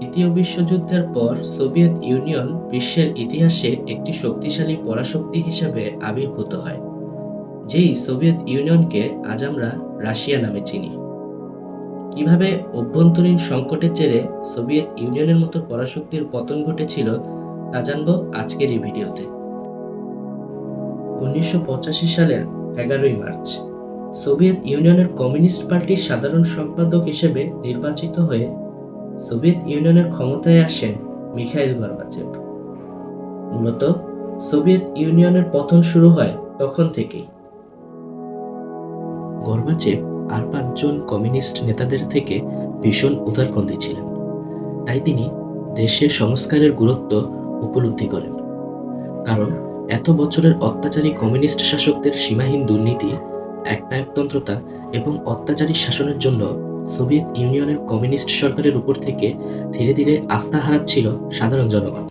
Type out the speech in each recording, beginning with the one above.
দ্বিতীয় বিশ্বযুদ্ধের পর সোভিয়েত ইউনিয়ন বিশ্বের ইতিহাসে একটি শক্তিশালী পরাশক্তি হিসাবে আবির্ভূত হয়, যেই সোভিয়েত ইউনিয়নকে আজ আমরা রাশিয়া নামে চিনি। কীভাবে অভ্যন্তরীণ সংকটের জেরে সোভিয়েত ইউনিয়নের মতো পরাশক্তির পতন ঘটেছিল, তা জানব আজকের এই ভিডিওতে। উনিশশো পঁচাশি সালের এগারোই মার্চ, সোভিয়েত ইউনিয়নের কমিউনিস্ট পার্টির সাধারণ সম্পাদক হিসেবে নির্বাচিত হয়ে সোভিয়েত ইউনিয়নের ক্ষমতায় আসেন মিখাইল গর্বাচেভ। মূলত সোভিয়েত ইউনিয়নের পতন শুরু হয় তখন থেকেই। গর্বাচেভ আর পাঁচজন কমিউনিস্ট নেতাদের থেকে ভীষণ উদারপন্থী ছিলেন। তাই তিনি দেশের সংস্কারের গুরুত্ব উপলব্ধি করেন। কারণ এত বছরের অত্যাচারী কমিউনিস্ট শাসকদের সীমাহীন দুর্নীতি, একনায়কতন্ত্রতা এবং অত্যাচারী শাসনের জন্য সোভিয়েত ইউনিয়নের কমিউনিস্ট সরকারের উপর থেকে ধীরে ধীরে আস্থা হারাচ্ছিল সাধারণ জনগণ।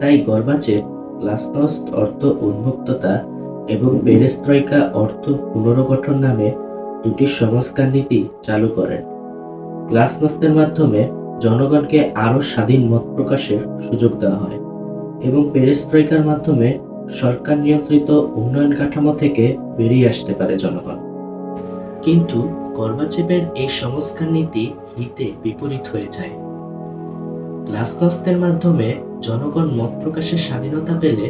তাই গর্বাচে গ্লাসনস্ট অর্থ উন্মুক্ততা এবং পেরেস্ত্রয়কা অর্থ পুনর্গঠন নামে দুটি সংস্কার নীতি চালু করেন। গ্লাসনস্তের মাধ্যমে জনগণকে আরও স্বাধীন মত প্রকাশের সুযোগ দেওয়া হয় এবং পেরেস্ত্রয়কার মাধ্যমে সরকার নিয়ন্ত্রিত উন্নয়ন কাঠামো থেকে বেরিয়ে আসতে পারে জনগণ। কিন্তু গর্বাচেপের এই সংস্কার নীতি হিতে বিপরীত হয়ে যায়। গ্লাসনস্তের মাধ্যমে জনগণ মত প্রকাশের স্বাধীনতা পেলে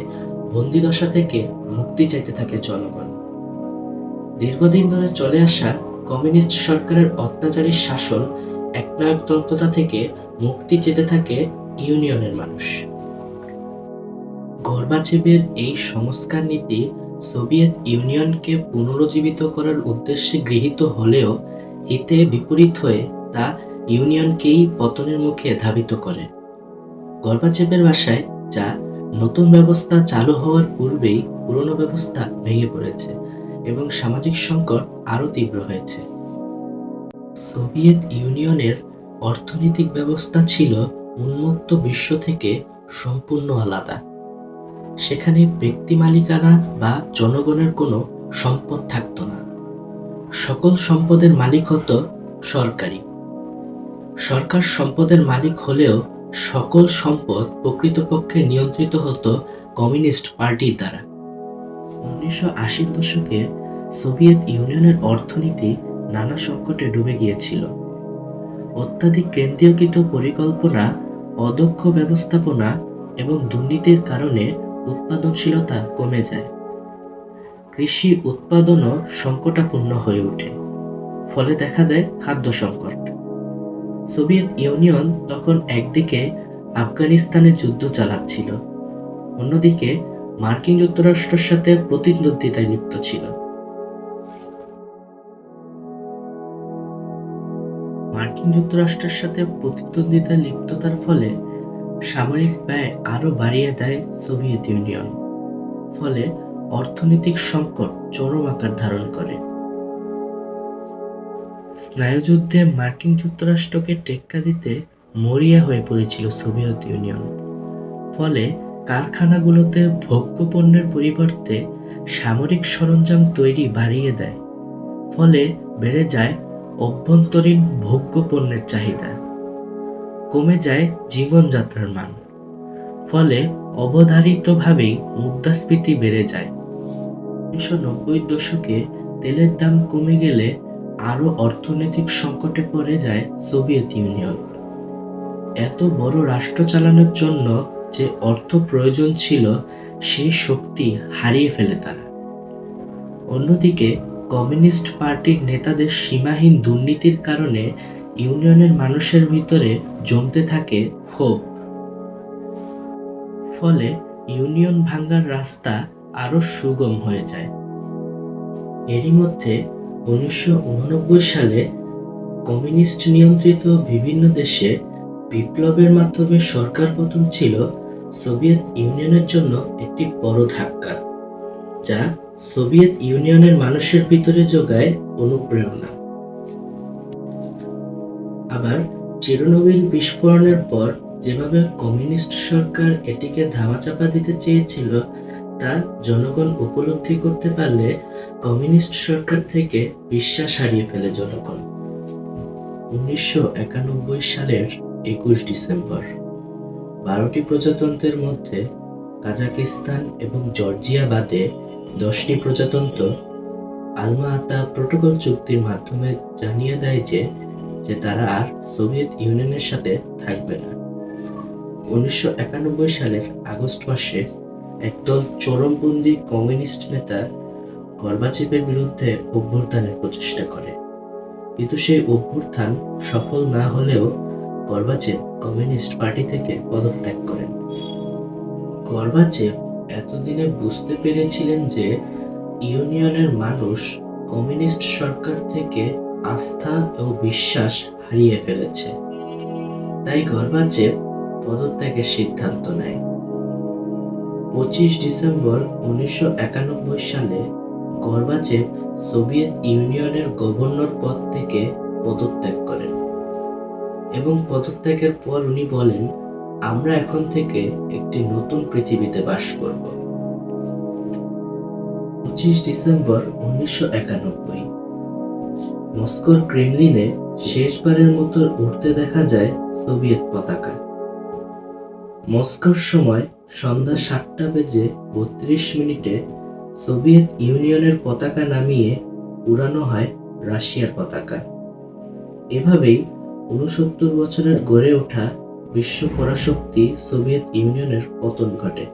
বন্দিদশা থেকে মুক্তি চাইতে থাকে জনগণ। দীর্ঘদিন ধরে চলে আসা কমিউনিস্ট সরকারের অত্যাচারী শাসন একনায়কতন্ত্রতা থেকে মুক্তি চেতে থাকে ইউনিয়নের মানুষ। গর্বাচেবের এই সংস্কার নীতি সোভিয়েত ইউনিয়নকে পুনরুজ্জীবিত করার উদ্দেশ্যে গৃহীত হলেও হিতে বিপরীত হয়ে তা ইউনিয়নকেই পতনের মুখে ধাবিত করে। গর্বাচেপের ভাষায়, যা নতুন ব্যবস্থা চালু হওয়ার পূর্বেই পুরনো ব্যবস্থা ভেঙে পড়েছে এবং সামাজিক সংকট আরও তীব্র হয়েছে। সোভিয়েত ইউনিয়নের অর্থনৈতিক ব্যবস্থা ছিল উন্মুক্ত বিশ্ব থেকে সম্পূর্ণ আলাদা। সেখানে ব্যক্তি মালিকানা বা জনগণের কোনো সম্পদ থাকতো না। সকল সম্পদের মালিক হতো সরকারি। সরকার সম্পদের মালিক হলেও সকল সম্পদ প্রকৃতপক্ষে নিয়ন্ত্রিত হতো কমিউনিস্ট পার্টির দ্বারা। উনিশশো আশির দশকে সোভিয়েত ইউনিয়নের অর্থনীতি নানা সংকটে ডুবে গিয়েছিল। অত্যাধিক কেন্দ্রীয়কৃত পরিকল্পনা, অদক্ষ ব্যবস্থাপনা এবং দুর্নীতির কারণে উৎপাদনশীলতা কমে যায়। কৃষি উৎপাদনও সংকটাপূর্ণ হয়ে ওঠে। ফলে দেখা দেয় খাদ্য সংকট। সোভিয়েত ইউনিয়ন তখন একদিকে আফগানিস্তানে যুদ্ধ চালাচ্ছিল, অন্যদিকে মার্কিন যুক্তরাষ্ট্রের সাথে প্রতিদ্বন্দ্বিতায় লিপ্ত ছিল। মার্কিন যুক্তরাষ্ট্রের সাথে প্রতিদ্বন্দ্বিতায় লিপ্ততার ফলে সামরিক ব্যয় আরও বাড়িয়ে দেয় সোভিয়েত ইউনিয়ন, ফলে অর্থনৈতিক সংকট চরম আকার ধারণ করে। স্নায়ুযুদ্ধে মার্কিন যুক্তরাষ্ট্রকে টেক্কা দিতে মরিয়া হয়ে পড়েছিল সোভিয়েত ইউনিয়ন, ফলে কারখানাগুলোতে ভোগ্য পণ্যের পরিবর্তে সামরিক সরঞ্জাম তৈরি বাড়িয়ে দেয়, ফলে বেড়ে যায় অভ্যন্তরীণ ভোগ্য পণ্যের চাহিদা। কমে যায় জীবনযাত্রার মান। ফলে অবধারিতভাবেই মুদ্রাস্ফীতি বেড়ে যায়। উনিশশো নব্বই দশকে তেলের দাম কমে গেলে আরও অর্থনৈতিক সংকটে পড়ে যায় সোভিয়েত ইউনিয়ন। এত বড় রাষ্ট্র চালানোর জন্য যে অর্থ প্রয়োজন ছিল, সেই শক্তি হারিয়ে ফেলে তারা। অন্যদিকে কমিউনিস্ট পার্টির নেতাদের সীমাহীন দুর্নীতির কারণে ইউনিয়নের মানুষের ভিতরে জমতে থাকে ক্ষোভ। ফলে ইউনিয়ন ভাঙ্গার রাস্তা আরও সুগম হয়ে যায়। এরই মধ্যে উনিশশো উননব্বই সালে কমিউনিস্ট নিয়ন্ত্রিত বিভিন্ন দেশে বিপ্লবের মাধ্যমে সরকার পতন ছিল সোভিয়েত ইউনিয়নের জন্য একটি বড় ধাক্কা, যা সোভিয়েত ইউনিয়নের মানুষের ভিতরে যোগায় অনুপ্রেরণা। আবার চেরোনোবিল বিস্ফোরণের পর যেভাবে কমিউনিস্ট সরকার এটিকে ধামাচাপা দিতে চেয়েছিল, তা জনগণ উপলব্ধি করতে পারলে কমিউনিস্ট সরকার থেকে বিশ্বাস হারিয়ে ফেলে জনগণ। উনিশশো একানব্বই সালের একুশ ডিসেম্বর। বারোটি প্রজাতন্ত্রের মধ্যে কাজাকিস্তান এবং জর্জিয়া বাদে দশটি প্রজাতন্ত্র আলমা আতা প্রোটোকল চুক্তির মাধ্যমে জানিয়ে দেয় যে যে তারা আর সোভিয়েত ইউনিয়নের সাথে থাকবে না। উনিশশো একানব্বই সালের আগস্ট মাসে একদল চরমপন্থী কমিউনিস্ট নেতা গর্বাচেপের বিরুদ্ধে অভ্যুত্থানের প্রচেষ্টা করে। কিন্তু সেই অভ্যুত্থান সফল না হলেও গর্বাচেপ কমিউনিস্ট পার্টি থেকে পদত্যাগ করেন। গর্বাচেপ এতদিনে বুঝতে পেরেছিলেন যে ইউনিয়নের মানুষ কমিউনিস্ট সরকার থেকে আস্থা ও বিশ্বাস হারিয়ে ফেলেছে। তাই গর্বাচেপ পদত্যাগের সিদ্ধান্ত নেয়। পঁচিশ ডিসেম্বর উনিশশো একানব্বই সালে গর্বাচেপ সোভিয়েত ইউনিয়নের গভর্নর পদ থেকে পদত্যাগ করেন এবং পদত্যাগের পর উনি বলেন, আমরা এখন থেকে একটি নতুন পৃথিবীতে বাস করব। পঁচিশ ডিসেম্বর উনিশশো একানব্বই মস্কোর ক্রেমলিনে শেষবারের মতো উঠতে দেখা যায় সোভিয়েত পতাকা। মস্কোর সময় সন্ধ্যা সাতটা বেজে বত্রিশ মিনিটে সোভিয়েত ইউনিয়নের পতাকা নামিয়ে উড়ানো হয় রাশিয়ার পতাকা। এভাবেই উনসত্তর বছরের গড়ে ওঠা বিশ্ব পরাশক্তি সোভিয়েত ইউনিয়নের পতন ঘটে।